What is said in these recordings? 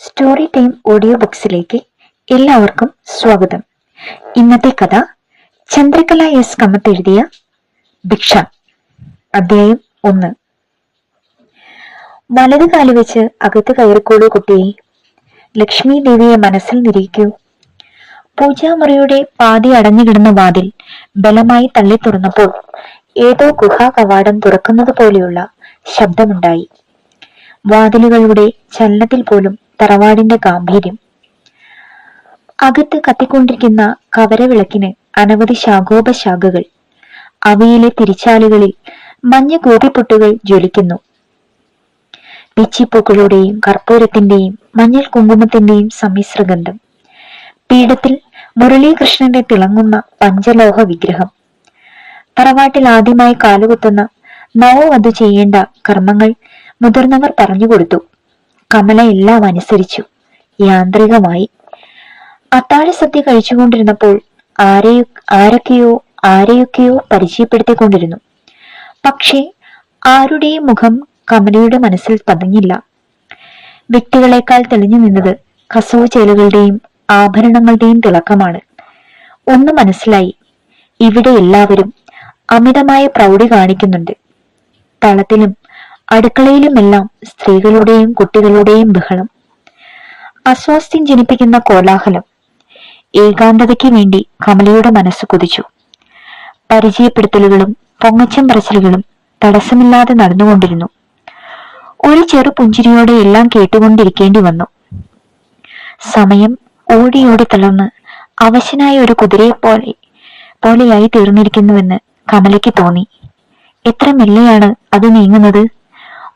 Story time audio ബുക്സിലേക്ക് എല്ലാവർക്കും സ്വാഗതം. ഇന്നത്തെ കഥ ചന്ദ്രകല എസ് കമ്മത്ത് എഴുതിയ ഭിക്ഷ അധ്യായം ഒന്ന്. വലത് കാലു വെച്ച് അകത്ത് കയറിക്കോളൂ കുട്ടിയെ. ലക്ഷ്മി ദേവിയെ മനസ്സിൽ നിരീക്കൂ. പൂജാമുറിയുടെ പാതി അടഞ്ഞുകിടന്ന വാതിൽ ബലമായി തള്ളി തുറന്നപ്പോൾ ഏതോ ഗുഹാ കവാടം തുറക്കുന്നത് പോലെയുള്ള ശബ്ദമുണ്ടായി. വാതിലുകളുടെ ചലനത്തിൽ പോലും തറവാടിന്റെ ഗാംഭീര്യം. അകത്ത് കത്തിക്കൊണ്ടിരിക്കുന്ന കവരവിളക്കിന് അനവധി ശാഖോപശാഖകൾ. അവയിലെ തിരിച്ചാലുകളിൽ മഞ്ഞ കൂപ്പിപ്പൊട്ടുകൾ ജ്വലിക്കുന്നു. പിച്ചിപ്പൂക്കളുടെയും കർപ്പൂരത്തിന്റെയും മഞ്ഞൾ കുങ്കുമത്തിന്റെയും സമ്മിശ്രഗന്ധം പീഠത്തിൽ മുരളീകൃഷ്ണന്റെ തിളങ്ങുന്ന പഞ്ചലോഹ വിഗ്രഹം. തറവാട്ടിൽ ആദ്യമായി കാലുകുത്തുന്ന നവവധു ചെയ്യേണ്ട കർമ്മങ്ങൾ മുതിർന്നവർ പറഞ്ഞുകൊടുത്തു കമല എല്ലാം അനുസരിച്ചു. യാന്ത്രികമായി. അത്താഴ സദ്യ കഴിച്ചുകൊണ്ടിരുന്നപ്പോൾ ആരെയോ ആരൊക്കെയോ ആരെയൊക്കെയോ പരിചയപ്പെടുത്തിക്കൊണ്ടിരുന്നു. പക്ഷേ ആരുടെയും മുഖം കമലയുടെ മനസ്സിൽ പതിഞ്ഞില്ല. വ്യക്തികളെക്കാൾ തെളിഞ്ഞു നിന്നത് കസവ് ചേലുകളുടെയും ആഭരണങ്ങളുടെയും തിളക്കമാണ്. ഒന്ന് മനസ്സിലായി. ഇവിടെ എല്ലാവരും അമിതമായ പ്രൗഢി കാണിക്കുന്നുണ്ട്. തളത്തിലും അടുക്കളയിലുമെല്ലാം സ്ത്രീകളുടെയും കുട്ടികളുടെയും ബഹളം. അസ്വാസ്ഥ്യം ജനിപ്പിക്കുന്ന കോലാഹലം. ഏകാന്തതയ്ക്ക് വേണ്ടി കമലയുടെ മനസ്സ് കുതിച്ചു. പരിചയപ്പെടുത്തലുകളും പൊങ്ങച്ചം പറച്ചിലുകളും തടസ്സമില്ലാതെ നടന്നുകൊണ്ടിരുന്നു. ഒരു ചെറു പുഞ്ചിരിയോടെ എല്ലാം കേട്ടുകൊണ്ടിരിക്കേണ്ടി വന്നു. സമയം ഓടി ഓടി തളർന്ന് അവശനായ ഒരു കുതിരയെ പോലെ പോലെയായി തീർന്നിരിക്കുന്നുവെന്ന് കമലയ്ക്ക് തോന്നി. എത്ര മെല്ലെയാണ് അത് നീങ്ങുന്നത്?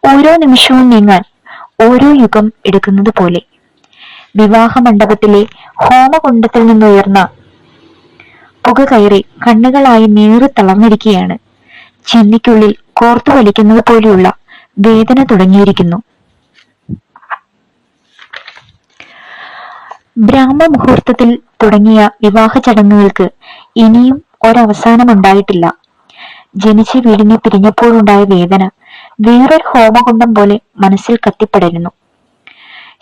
ഓരോ നിമിഷവും നീങ്ങാൻ ഓരോ യുഗം എടുക്കുന്നത് പോലെ. വിവാഹ മണ്ഡപത്തിലെ ഹോമകുണ്ടത്തിൽ നിന്നുയർന്ന പുക കയറി കണ്ണുകളായി നേറി തളർന്നിരിക്കുകയാണ്. ചെന്നിക്കുള്ളിൽ കോർത്തു വലിക്കുന്നത് പോലെയുള്ള വേദന തുടങ്ങിയിരിക്കുന്നു. ബ്രാഹ്മ മുഹൂർത്തത്തിൽ തുടങ്ങിയ വിവാഹ ചടങ്ങുകൾക്ക് ഇനിയും ഒരവസാനം ഉണ്ടായിട്ടില്ല ജനിച്ച വീടിനെ പിരിഞ്ഞപ്പോഴുണ്ടായ വേദന വേറൊരു ഹോമകുണ്ടം പോലെ മനസ്സിൽ കത്തിപ്പടരുന്നു.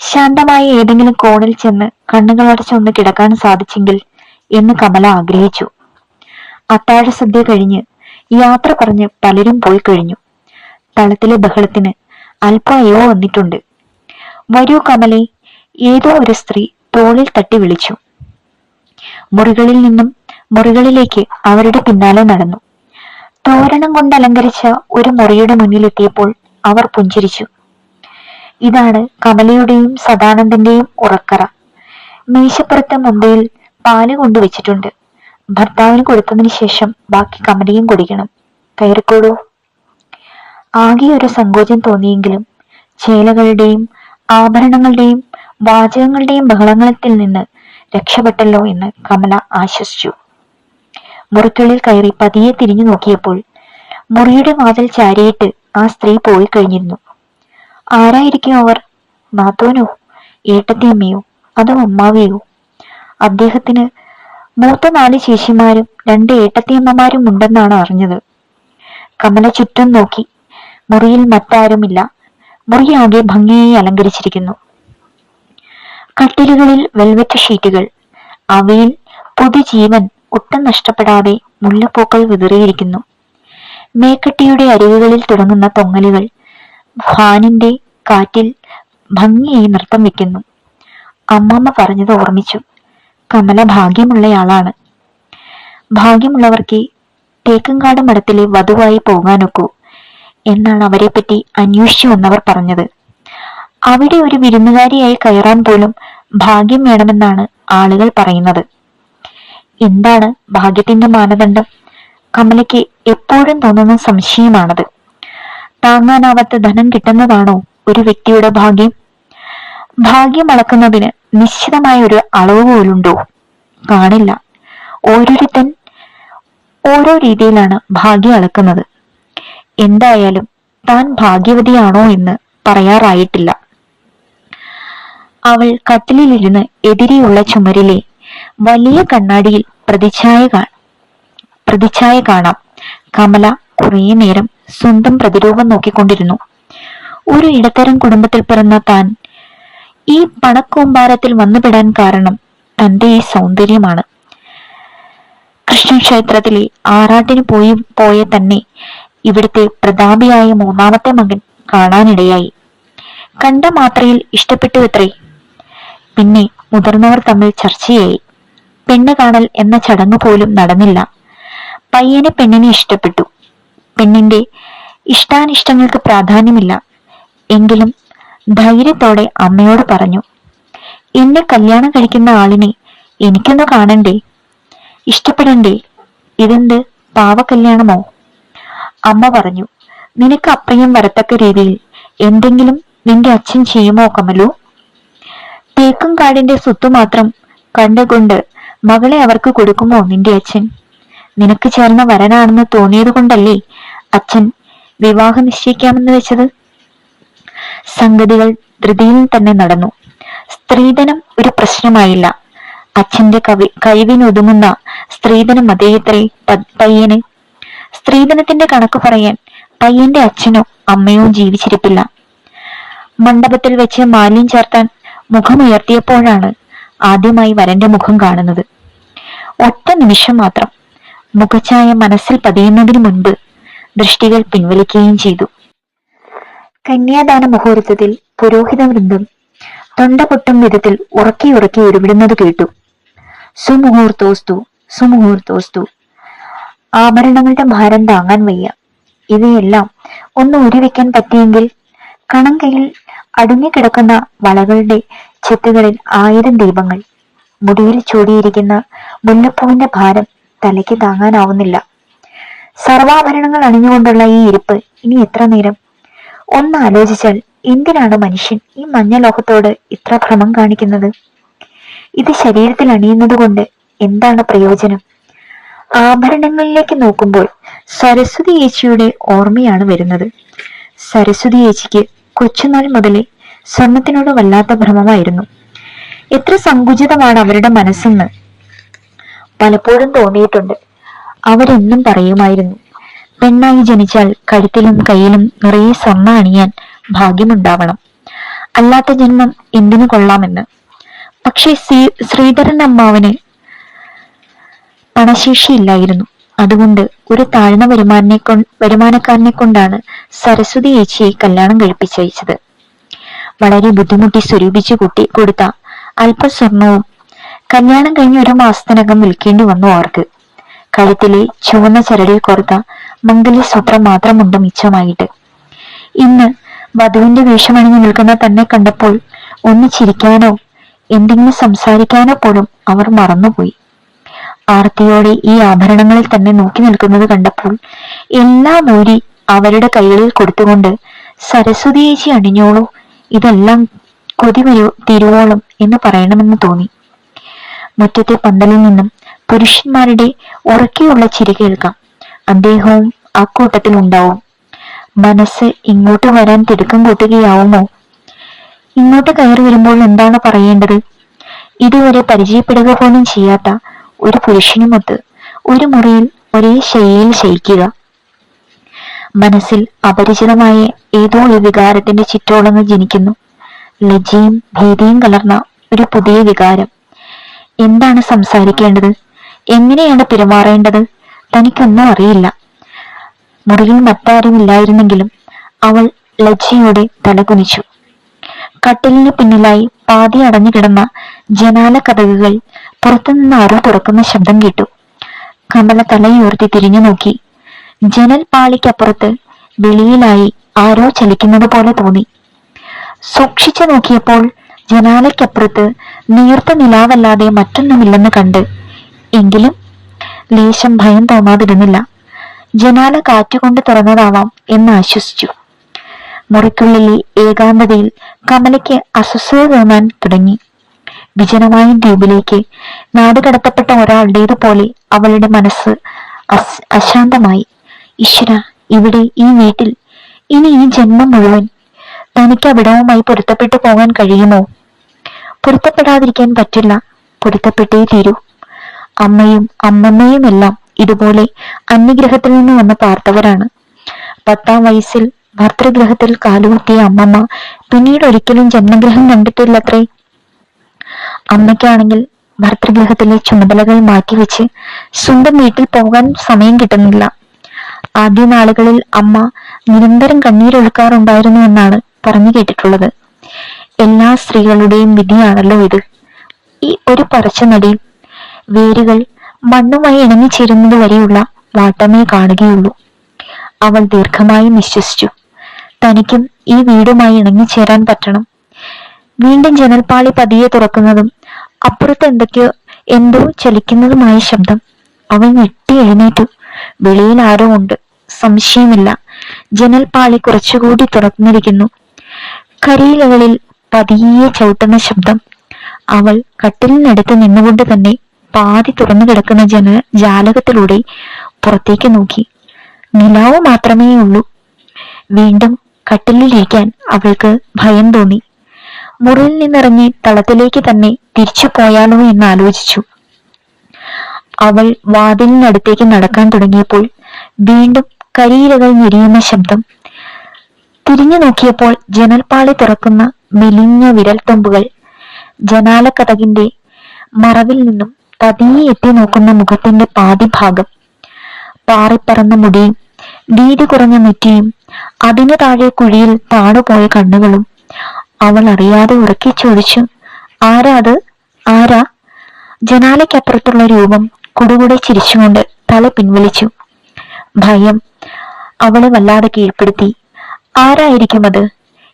ശാന്തമായി ഏതെങ്കിലും കോണിൽ ചെന്ന് കണ്ണുകൾ അടച്ചൊന്ന് കിടക്കാൻ സാധിച്ചെങ്കിൽ എന്ന് കമല ആഗ്രഹിച്ചു. അത്താഴ സദ്യ കഴിഞ്ഞ് യാത്ര പറഞ്ഞ് പലരും പോയി കഴിഞ്ഞു. തളത്തിലെ ബഹളത്തിന് അല്പയോ വന്നിട്ടുണ്ട്. വരൂ കമലെ ഏതോ ഒരു സ്ത്രീ തോളിൽ തട്ടി വിളിച്ചു. മുറികളിൽ നിന്നും മുറികളിലേക്ക് അവരുടെ പിന്നാലെ നടന്നു. തോരണം കൊണ്ട് അലങ്കരിച്ച ഒരു മുറിയുടെ മുന്നിലെത്തിയപ്പോൾ അവർ പുഞ്ചിരിച്ചു. ഇതാണ് കമലയുടെയും സദാനന്ദന്റെയും ഉറക്കറ. മീശപ്പുറത്ത് മുമ്പയിൽ പാൽ കൊണ്ടുവച്ചിട്ടുണ്ട്. ഭർത്താവിന് കൊടുത്തതിന് ശേഷം ബാക്കി കമലയും കുടിക്കണം. കയറിക്കോളൂ. ആകെ ഒരു സങ്കോചം തോന്നിയെങ്കിലും ചേലകളുടെയും ആഭരണങ്ങളുടെയും വാചകങ്ങളുടെയും ബഹളങ്ങളത്തിൽ നിന്ന് രക്ഷപ്പെട്ടല്ലോ എന്ന് കമല ആശ്വസിച്ചു. മുറിക്കുള്ളിൽ കയറി പതിയെ തിരിഞ്ഞു നോക്കിയപ്പോൾ മുറിയുടെ വാതിൽ ചാരിയിട്ട് ആ സ്ത്രീ പോയി കഴിഞ്ഞിരുന്നു. ആരായിരിക്കും അവർ? നാത്തോനോ? ഏട്ടത്തിയമ്മയോ? അതോ അമ്മാവിയോ? അദ്ദേഹത്തിന് മൂത്ത നാല് ചേച്ചിമാരും രണ്ട് ഏട്ടത്തിയമ്മമാരും ഉണ്ടെന്നാണ് അറിഞ്ഞത്. കമല ചുറ്റും നോക്കി. മുറിയിൽ മറ്റാരുമില്ല. മുറിയാകെ ഭംഗിയായി അലങ്കരിച്ചിരിക്കുന്നു. കട്ടിലുകളിൽ വെൽവെറ്റ് ഷീറ്റുകൾ. അവയിൽ പുതുജീവൻ ഒട്ടും നഷ്ടപ്പെടാതെ മുല്ലപ്പൂക്കൾ വിതറിയിരിക്കുന്നു. മേക്കട്ടിയുടെ അരികുകളിൽ തുടങ്ങുന്ന തൊങ്ങലുകൾ ഫാനിന്റെ കാറ്റിൽ ഭംഗിയായി നൃത്തം വെക്കുന്നു. അമ്മമ്മ പറഞ്ഞത് ഓർമ്മിച്ചു. കമല ഭാഗ്യമുള്ളയാളാണ്. ഭാഗ്യമുള്ളവർക്ക് തേക്കങ്കാട് മഠത്തിലെ വധുവായി പോകാനൊക്കൂ എന്നാണ് അവരെപ്പറ്റി അന്വേഷിച്ചു വന്നവർ പറഞ്ഞത്. അവിടെ ഒരു വിരുന്നുകാരിയായി കയറാൻ പോലും ഭാഗ്യം വേണമെന്നാണ് ആളുകൾ പറയുന്നത്. എന്താണ് ഭാഗ്യത്തിന്റെ മാനദണ്ഡം? കമലയ്ക്ക് എപ്പോഴും തോന്നുന്ന സംശയമാണത്. താങ്ങാനാവാത്ത ധനം കിട്ടുന്നതാണോ ഒരു വ്യക്തിയുടെ ഭാഗ്യം? ഭാഗ്യം അളക്കുന്നതിന് നിശ്ചിതമായ ഒരു അളവ് പോലുണ്ടോ? കാണില്ല. ഓരോരുത്തൻ ഓരോ രീതിയിലാണ് ഭാഗ്യം അളക്കുന്നത്. എന്തായാലും താൻ ഭാഗ്യവതിയാണോ എന്ന് പറയാറായിട്ടില്ല. അവൾ കട്ടിലിലിരുന്ന് എതിരെയുള്ള ചുമരിലെ വലിയ കണ്ണാടിയിൽ പ്രതിച്ഛായ പ്രതിച്ഛായ കാണാം. കമല കുറേ നേരം സ്വന്തം പ്രതിരൂപം നോക്കിക്കൊണ്ടിരുന്നു. ഒരു ഇടത്തരം കുടുംബത്തിൽ പിറന്ന താൻ ഈ പണക്കൂമ്പാരത്തിൽ വന്നുപെടാൻ കാരണം തന്റെ ഈ സൗന്ദര്യമാണ്. കൃഷ്ണക്ഷേത്രത്തിലെ ആറാട്ടിന് പോയി പോയ തന്നെ ഇവിടുത്തെ പ്രതാപിയായ മൂന്നാമത്തെ മകൻ കാണാനിടയായി. കണ്ട മാത്രയിൽ ഇഷ്ടപ്പെട്ടു എത്രേ പിന്നെ മുതിർന്നവർ തമ്മിൽ ചർച്ചയായി. പെണ്ണ് കാണൽ എന്ന ചടങ്ങ് പോലും നടന്നില്ല. പയ്യന് പെണ്ണിനെ ഇഷ്ടപ്പെട്ടു. പെണ്ണിന്റെ ഇഷ്ടാനിഷ്ടങ്ങൾക്ക് പ്രാധാന്യമില്ല. എങ്കിലും ധൈര്യത്തോടെ അമ്മയോട് പറഞ്ഞു എന്നെ കല്യാണം കഴിക്കുന്ന ആളിനെ എനിക്കൊന്ന് കാണണ്ടേ? ഇഷ്ടപ്പെടണ്ടേ? ഇതെന്ത് പാവകല്യാണമോ? അമ്മ പറഞ്ഞു നിനക്ക് അപ്പയും വരത്തക്ക രീതിയിൽ എന്തെങ്കിലും നിന്റെ അച്ഛൻ ചെയ്യുമോ കമലു? തേക്കും കാടിന്റെ സ്വത്ത് മാത്രം കണ്ടുകൊണ്ട് മകളെ അവർക്ക് കൊടുക്കുമോ നിന്റെ അച്ഛൻ? നിനക്ക് ചേർന്ന വരനാണെന്ന് തോന്നിയത് കൊണ്ടല്ലേ അച്ഛൻ വിവാഹം നിശ്ചയിക്കാമെന്ന് വെച്ചത്? സംഗതികൾ ധൃതിയിൽ തന്നെ നടന്നു. സ്ത്രീധനം ഒരു പ്രശ്നമായില്ല. അച്ഛന്റെ കവി കഴിവിനൊതുങ്ങുന്ന സ്ത്രീധനം അദ്ദേഹത്തിൽ പയ്യന്. സ്ത്രീധനത്തിന്റെ കണക്ക് പറയാൻ പയ്യന്റെ അച്ഛനോ അമ്മയോ ജീവിച്ചിരിപ്പില്ല. മണ്ഡപത്തിൽ വെച്ച് മാലിന്യം ചേർത്താൻ മുഖമുയർത്തിയപ്പോഴാണ് ആദ്യമായി വരന്റെ മുഖം കാണുന്നത്. ഒറ്റ നിമിഷം മാത്രം. മുഖഛായ മനസ്സിൽ പതിയുന്നതിന് മുൻപ് ദൃഷ്ടികൾ പിൻവലിക്കുകയും ചെയ്തു. കന്യാദാന മുഹൂർത്തത്തിൽ പുരോഹിത വൃന്ദം തൊണ്ട പൊട്ടും വിധത്തിൽ ഉറക്കി ഉറക്കി ഉരുവിടുന്നത് കേട്ടു. സുമുഹൂർത്തോസ്തു സുമുഹൂർത്തോസ്തു. ആഭരണങ്ങളുടെ ഭാരം താങ്ങാൻ വയ്യ. ഇവയെല്ലാം ഒന്ന് ഉരുവെക്കാൻ പറ്റിയെങ്കിൽ കണങ്കയിൽ അടുങ്ങിക്കിടക്കുന്ന വളകളുടെ ചെത്തുകളിൽ ആയിരം ദീപങ്ങൾ. മുടിയിൽ ചൂടിയിരിക്കുന്ന മുല്ലപ്പൂവിന്റെ ഭാരം തലയ്ക്ക് താങ്ങാനാവുന്നില്ല. സർവാഭരണങ്ങൾ അണിഞ്ഞുകൊണ്ടുള്ള ഈ ഇരിപ്പ് ഇനി എത്ര നേരം? ഒന്ന് ആലോചിച്ചാൽ എന്തിനാണ് മനുഷ്യൻ ഈ മഞ്ഞ ലോകത്തോട് ഇത്ര ഭ്രമം കാണിക്കുന്നത്? ഇത് ശരീരത്തിൽ അണിയുന്നത് കൊണ്ട് എന്താണ് പ്രയോജനം? ആഭരണങ്ങളിലേക്ക് നോക്കുമ്പോൾ സരസ്വതി ചേച്ചിയുടെ ഓർമ്മയാണ് വരുന്നത്. സരസ്വതി ചേച്ചിക്ക് കൊച്ചുനാൾ മുതലേ സ്വർണത്തിനോട് വല്ലാത്ത ഭ്രമമായിരുന്നു. എത്ര സങ്കുചിതമാണ് അവരുടെ മനസ്സെന്ന് പലപ്പോഴും തോന്നിയിട്ടുണ്ട്. അവരെന്നും പറയുമായിരുന്നു പെണ്ണായി ജനിച്ചാൽ കഴുത്തിലും കയ്യിലും നിറയെ സ്വർണ അണിയാൻ ഭാഗ്യമുണ്ടാവണം. അല്ലാത്ത ജന്മം എന്തിനു കൊള്ളാമെന്ന്. പക്ഷേ ശ്രീ ശ്രീധരൻ അമ്മാവന് പണശേഷിയില്ലായിരുന്നു. അതുകൊണ്ട് ഒരു താഴ്ന്ന വരുമാനെ കൊ വരുമാനക്കാരനെ കൊണ്ടാണ് സരസ്വതി ചേച്ചിയെ കല്യാണം കഴിപ്പിച്ചയച്ചത്. വളരെ ബുദ്ധിമുട്ടി സ്വരൂപിച്ചു കൂട്ടി കൊടുത്ത അല്പ സ്വർണവും കല്യാണം കഴിഞ്ഞ ഒരു മാസത്തിനകം വിൽക്കേണ്ടി വന്നു അവർക്ക്. കഴുത്തിലെ ചുവന്ന ചരടിൽ കോർത്ത മംഗല്യസൂത്രം മാത്രമുണ്ട് മിച്ചമായിട്ട്. ഇന്ന് വധുവിന്റെ വേഷമണിഞ്ഞു നിൽക്കുന്ന തന്നെ കണ്ടപ്പോൾ ഒന്ന് ചിരിക്കാനോ എന്തെങ്കിലും സംസാരിക്കാനോ പോലും അവർ മറന്നുപോയി. ആർത്തിയോടെ ഈ ആഭരണങ്ങളിൽ തന്നെ നോക്കി നിൽക്കുന്നത് കണ്ടപ്പോൾ എല്ലാം ഊരി അവരുടെ കൈകളിൽ കൊടുത്തുകൊണ്ട് സരസ്വതി ചേച്ചി അണിഞ്ഞോളൂ ഇതെല്ലാം കൊതി വരൂ തിരുവോളം എന്ന് പറയണമെന്ന് തോന്നി. മുറ്റത്തെ പന്തലിൽ നിന്നും പുരുഷന്മാരുടെ ഉറക്കെയുള്ള ചിരി കേൾക്കാം. അദ്ദേഹവും ആ കൂട്ടത്തിൽ ഉണ്ടാവും. മനസ്സ് ഇങ്ങോട്ട് വരാൻ തിടുക്കം കൂട്ടുകയാവുമോ? ഇങ്ങോട്ട് കയറി വരുമ്പോൾ എന്താണ് പറയേണ്ടത്? ഇതുവരെ പരിചയപ്പെടുക പോലും ചെയ്യാത്ത ഒരു പുരുഷനുമൊത്ത് ഒരു മുറിയിൽ ഒരേ ശൈലിയിൽ ശയിക്കുക. മനസ്സിൽ അപരിചിതമായ ഏതോ ഒരു വികാരത്തിന്റെ ചിറ്റോളങ്ങൾ ജനിക്കുന്നു. ലജ്ജയും ഭീതിയും കലർന്ന ഒരു പുതിയ വികാരം. എന്താണ് സംസാരിക്കേണ്ടത്? എങ്ങനെയാണ് പെരുമാറേണ്ടത്? തനിക്കൊന്നും അറിയില്ല. മുറിയിൽ മറ്റാരും മറ്റാരുമില്ലായിരുന്നെങ്കിലും അവൾ ലജ്ജയോടെ തലകുനിച്ചു. കട്ടിലിന് പിന്നിലായി പാതി അടഞ്ഞു കിടന്ന ജനാല കഥകുകൾ പുറത്തുനിന്ന് ആരോ തുറക്കുന്ന ശബ്ദം കേട്ടു. കമല തലയുയർത്തി തിരിഞ്ഞു നോക്കി. ജനൽ പാളിക്കപ്പുറത്ത് വെളിയിലായി ആരോ ചലിക്കുന്നത് പോലെ തോന്നി. സൂക്ഷിച്ചു നോക്കിയപ്പോൾ ജനാലയ്ക്കപ്പുറത്ത് നീർത്ത നിലാവല്ലാതെ മറ്റൊന്നുമില്ലെന്ന് കണ്ട്. എങ്കിലും ലേശം ഭയം തോന്നാതിരുന്നില്ല. ജനാല കാറ്റുകൊണ്ട് തുറന്നതാവാം എന്ന് ആശ്വസിച്ചു. മുറിക്കുള്ളിലെ ഏകാന്തതയിൽ കമലയ്ക്ക് അസ്വസ്ഥത തോന്നാൻ തുടങ്ങി. വിജനമായ ദ്വീപിലേക്ക് നാടുകടത്തപ്പെട്ട ഒരാളുടേതുപോലെ അവളുടെ മനസ്സ് അശാന്തമായി. ഈശ്വര ഇവിടെ ഈ വീട്ടിൽ. ഇനി ഈ ജന്മം മുഴുവൻ തനിക്ക് അവിടവുമായി പൊരുത്തപ്പെട്ടു പോകാൻ കഴിയുമോ? പൊരുത്തപ്പെടാതിരിക്കാൻ പറ്റില്ല. പൊരുത്തപ്പെട്ടേ തീരൂ. അമ്മയും അമ്മമ്മയും എല്ലാം ഇതുപോലെ അന്യഗ്രഹത്തിൽ നിന്ന് വന്ന പാർത്തവരാണ്. പത്താം വയസ്സിൽ ഭർത്തൃഗ്രഹത്തിൽ കാലുകുത്തിയ അമ്മമ്മ പിന്നീട് ഒരിക്കലും ജന്മഗ്രഹം കണ്ടിട്ടില്ലത്രേ. അമ്മയ്ക്കാണെങ്കിൽ ഭർത്തൃഗ്രഹത്തിലെ ചുമതലകൾ മാറ്റിവെച്ച് സ്വന്തം വീട്ടിൽ പോകാൻ സമയം കിട്ടുന്നില്ല. ആദ്യ നാളുകളിൽ അമ്മ നിരന്തരം കണ്ണീരൊഴുക്കാറുണ്ടായിരുന്നു എന്നാണ് പറഞ്ഞു കേട്ടിട്ടുള്ളത്. എല്ലാ സ്ത്രീകളുടെയും വിധിയാണല്ലോ ഇത്. ഈ ഒരു പറച്ചനടിയിൽ വേരുകൾ മണ്ണുമായി ഇണങ്ങിച്ചേരുന്നത് വരെയുള്ള വാട്ടമേ കാണുകയുള്ളൂ. അവൾ ദീർഘമായി നിശ്വസിച്ചു. തനിക്കും ഈ വീടുമായി ഇണങ്ങിച്ചേരാൻ പറ്റണം. വീണ്ടും ജനൽപാളി പതിയെ തുറക്കുന്നതും അപ്പുറത്ത് എന്തൊക്കെയോ എന്തോ ചലിക്കുന്നതുമായ ശബ്ദം അവൻ ഞെട്ടി എഴുന്നേറ്റു. വെളിയിൽ ആരോ ഉണ്ട് സംശയമില്ല. ജനൽപാളി കുറച്ചുകൂടി തുറന്നിരിക്കുന്നു. കരിയിലകളിൽ പതിയെ ചവിട്ടുന്ന ശബ്ദം. അവൾ കട്ടിലിനടുത്ത് നിന്നുകൊണ്ട് തന്നെ പാതി തുറന്നു കിടക്കുന്ന ജന ജാലകത്തിലൂടെ പുറത്തേക്ക് നോക്കി. നിലാവ് മാത്രമേ ഉള്ളൂ വീണ്ടും കട്ടിലിലിരിക്കാൻ അവൾക്ക് ഭയം തോന്നി. മുറിയിൽ നിന്നിറങ്ങി തളത്തിലേക്ക് തന്നെ തിരിച്ചു പോയാലോ എന്ന് ആലോചിച്ചു. അവൾ വാതിലിനടുത്തേക്ക് നടക്കാൻ തുടങ്ങിയപ്പോൾ വീണ്ടും കരിയിലകൾ ഞെരിയുന്ന ശബ്ദം. തിരിഞ്ഞു നോക്കിയപ്പോൾ ജനൽപാളി തുറക്കുന്ന മെലിഞ്ഞ വിരൽത്തുമ്പുകൾ. ജനാലക്കതകിന്റെ മറവിൽ നിന്നും പതിയെ എത്തി നോക്കുന്ന മുഖത്തിന്റെ പാതിഭാഗം. പാറിപ്പറന്ന മുടിയും വീതി കുറഞ്ഞ നെറ്റിയും അതിനു താഴെ കുഴിയിൽ താണുപോയ കണ്ണുകളും അവൾ അറിയാതെ ഉറക്കി ചോദിച്ചു ആരാ അത്? ആരാ? ജനാലയ്ക്കപ്പുറത്തുള്ള രൂപം കുടുകുടെ ചിരിച്ചുകൊണ്ട് തല പിൻവലിച്ചു. ഭയം അവളെ വല്ലാതെ കീഴ്പ്പെടുത്തി. ആരായിരിക്കും അത്?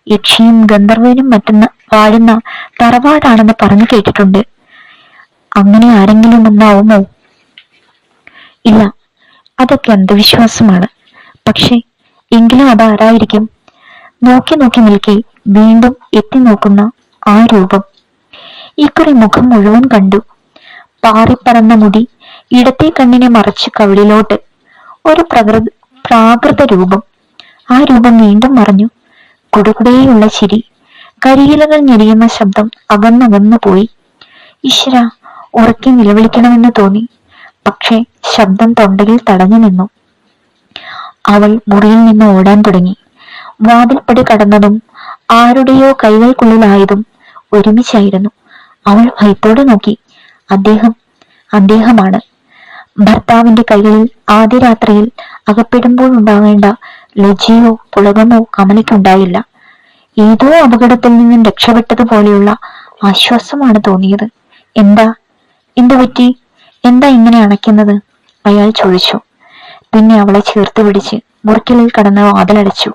യക്ഷിയും ഗന്ധർവനും മറ്റെന്ന് വാഴുന്ന തറവാടാണെന്ന് പറഞ്ഞു കേട്ടിട്ടുണ്ട്. അങ്ങനെ ആരെങ്കിലും ഒന്നാവുമോ ഇല്ല അതൊക്കെ അന്ധവിശ്വാസമാണ്. പക്ഷേ എങ്കിലും അതാരായിരിക്കും നോക്കി നോക്കി നിൽക്കെ വീണ്ടും എത്തി നോക്കുന്ന ആ രൂപം. ഇക്കുറി മുഖം മുഴുവൻ കണ്ടു. പാറിപ്പറന്ന മുടി ഇടത്തെ കണ്ണിനെ മറച്ച് കവിളിലോട്ട് ഒരു പ്രകൃ പ്രാകൃത രൂപം. ആ രൂപം വീണ്ടും മറഞ്ഞു. കുടുകുടേയുള്ള ചിരി കരിയിലകൾ ഞെരിയുന്ന ശബ്ദം അകന്നകന്നു പോയി. ഈശ്വര ഉറക്കി നിലവിളിക്കണമെന്ന് തോന്നി. പക്ഷേ ശബ്ദം തൊണ്ടയിൽ തടഞ്ഞു നിന്നു. അവൾ മുറിയിൽ നിന്ന് ഓടാൻ തുടങ്ങി. വാതിൽപ്പടി കടന്നതും ആരുടെയോ കൈകൾക്കുള്ളിലായതും ഒരുമിച്ചായിരുന്നു. അവൾ ഭയത്തോടെ നോക്കി. അദ്ദേഹം അദ്ദേഹമാണ്. ഭർത്താവിന്റെ കൈകളിൽ ആദ്യ രാത്രിയിൽ അകപ്പെടുമ്പോൾ ഉണ്ടാവേണ്ട ലജ്ജയോ പുളകമോ കമലയ്ക്കുണ്ടായില്ല. ഏതോ അപകടത്തിൽ നിന്നും രക്ഷപ്പെട്ടതുപോലെയുള്ള ആശ്വാസമാണ് തോന്നിയത്. എന്താ? എന്തു പറ്റി? എന്താ ഇങ്ങനെ അണയ്ക്കുന്നത്? അയാൾ ചോദിച്ചു. പിന്നെ അവളെ ചേർത്ത് പിടിച്ച് മുറിക്കലിൽ കടന്ന് വാതിലടച്ചു.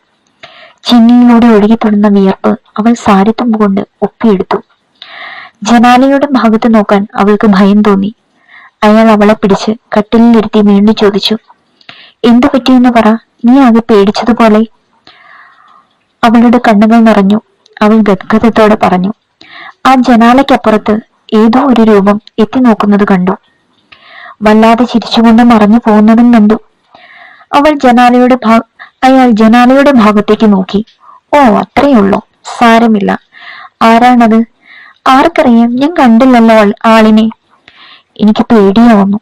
ചിന്നിയിലൂടെ ഒഴുകിപ്പെടുന്ന വിയർപ്പ് അവൾ സാരിത്തുമ്പ് കൊണ്ട് ഒപ്പിയെടുത്തു. ജനാലയുടെ ഭാഗത്ത് നോക്കാൻ അവൾക്ക് ഭയം തോന്നി. അയാൾ അവളെ പിടിച്ച് കട്ടിലിലിരുത്തി വീണ്ടും ചോദിച്ചു എന്തു പറ്റിയെന്ന് പറ നീ ആകെ പേടിച്ചതുപോലെ. അവളുടെ കണ്ണുകൾ നിറഞ്ഞു. അവൾ ഗദ്ഗതത്തോടെ പറഞ്ഞു ആ ജനാലയ്ക്കപ്പുറത്ത് ഏതോ ഒരു രൂപം എത്തി നോക്കുന്നത് കണ്ടു. വല്ലാതെ ചിരിച്ചുകൊണ്ട് മറഞ്ഞു പോകുന്നതും കണ്ടു. അവൾ ജനാലയുടെ അയാൾ ജനാലയുടെ ഭാഗത്തേക്ക് നോക്കി. ഓ അത്രയേ ഉള്ളൂ സാരമില്ല. ആരാണത്? ആർക്കറിയാം. ഞാൻ കണ്ടില്ലല്ലോ ആളിനെ. എനിക്ക് പേടിയാവുന്നു.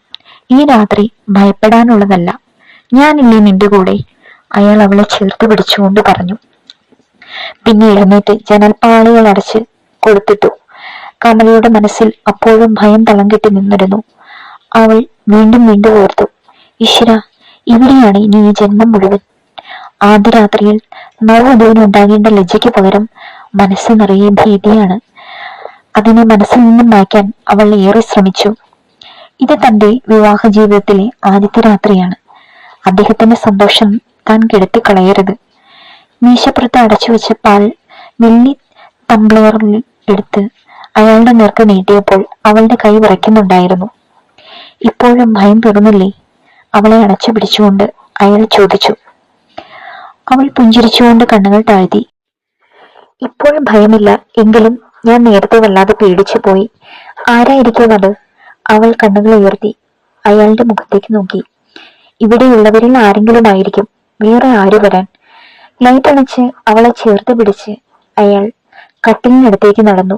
ഈ രാത്രി ഭയപ്പെടാനുള്ളതല്ല. ഞാനില്ലേ നിന്റെ കൂടെ? അയാൾ അവളെ ചേർത്ത് പിടിച്ചുകൊണ്ട് പറഞ്ഞു. പിന്നെ എഴുന്നേറ്റ് ജനൽപ്പാളികൾ അടച്ച് കൊടുത്തിട്ടു കമലയുടെ മനസ്സിൽ അപ്പോഴും ഭയം തളം കെട്ടി നിന്നിരുന്നു. അവൾ വീണ്ടും വീണ്ടും ഓർത്തു. ഈശ്വര ഇവിടെയാണ് ഇനി ഈ ജന്മം മുഴുവൻ. ആദ്യ രാത്രിയിൽ നവവധുവിന് ഉണ്ടാകേണ്ട ലജ്ജയ്ക്ക് പകരം മനസ്സ് നിറയെ ഭീതിയാണ്. അതിനെ മനസ്സിൽ നിന്നും മായ്ക്കാൻ അവൾ ഏറെ ശ്രമിച്ചു. ഇത് തന്റെ വിവാഹ ജീവിതത്തിലെ ആദ്യത്തെ രാത്രിയാണ്. അദ്ദേഹത്തിന്റെ സന്തോഷം താൻ കെടുത്തിക്കളയരുത് മീശപ്പുറത്ത് അടച്ചു വെച്ച പാൽ വെള്ളി തംബ്ലറിൽ എടുത്ത് അയാളുടെ നേർക്ക് നീട്ടിയപ്പോൾ അവളുടെ കൈ വിറയ്ക്കുന്നുണ്ടായിരുന്നു. ഇപ്പോഴും ഭയം തീർന്നില്ലേ? അവളെ അടച്ചു പിടിച്ചുകൊണ്ട് അയാൾ ചോദിച്ചു. അവൾ പുഞ്ചിരിച്ചുകൊണ്ട് കണ്ണുകൾ താഴ്ത്തി. ഇപ്പോഴും ഭയമില്ല എങ്കിലും ഞാൻ നേരത്തെ വല്ലാതെ പേടിച്ചു പോയി ആരായിരിക്കും അത്? അവൾ കണ്ണുകൾ ഉയർത്തി. അയാളുടെ മുഖത്തേക്ക് നോക്കി. ഇവിടെയുള്ളവരിൽ ആരെങ്കിലും ആയിരിക്കും. വേറെ ആര് വരാൻ? ലൈറ്റ് അണച്ച് അവളെ ചേർത്ത് പിടിച്ച് അയാൾ കട്ടിലിനടുത്തേക്ക് നടന്നു.